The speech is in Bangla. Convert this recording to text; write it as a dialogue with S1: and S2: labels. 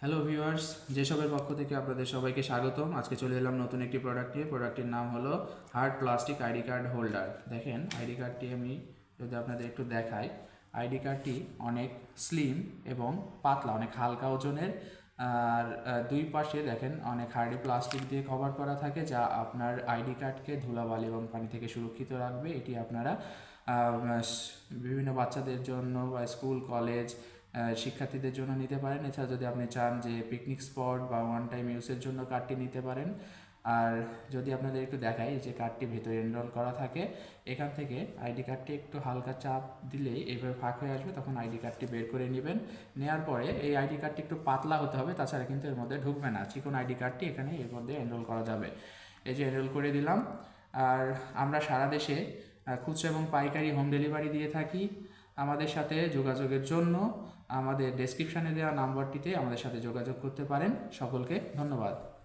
S1: হ্যালো ভিউয়ার্স যেসবের পক্ষ থেকে আপনাদের সবাইকে স্বাগতম। আজকে চলে এলাম নতুন একটি প্রোডাক্ট নিয়ে। প্রোডাক্টের নাম হলো hard plastic ID card holder দেখেন আইডি কার্ডটি আমি যদি আপনাদের একটু দেখাই আইডি কার্ডটি অনেক স্লিম এবং পাতলা, অনেক হালকা ওজনের। আর দুই পাশে দেখেন অনেক হার্ডি প্লাস্টিক দিয়ে কভার করা থাকে, যা আপনার আইডি কার্ডকে ধুলাবালি এবং পানি থেকে সুরক্ষিত রাখবে। এটি আপনারা বিভিন্ন বাচ্চাদের জন্য বা স্কুল কলেজ শিক্ষার্থীদের জন্য নিতে পারেন। এছাড়া যদি আপনি চান যে পিকনিক স্পট বা ওয়ান টাইম ইউজের জন্য কার্ডটি নিতে পারেন। আর যদি আপনাদের একটু দেখাই যে কার্ডটি ভেতরে এনরোল করা থাকে, এখান থেকে আইডি কার্ডটি একটু হালকা চাপ দিলেই এভাবে ফাঁক হয়ে আসবে, তখন আইডি কার্ডটি বের করে নেবেন। নেওয়ার পরে এই আইডি কার্ডটি একটু পাতলা হতে হবে, তাছাড়া কিন্তু এর মধ্যে ঢুকবে না। চিকন আইডি কার্ডটি এখানে এর মধ্যে এনরোল করা যাবে। এই যে এনরোল করে দিলাম। আর আমরা সারা দেশে খুচরা এবং পাইকারি হোম ডেলিভারি দিয়ে থাকি। আমাদের সাথে যোগাযোগের জন্য আমাদের ডেসক্রিপশানে দেওয়া নাম্বারটিতে আমাদের সাথে যোগাযোগ করতে পারেন। সকলকে ধন্যবাদ।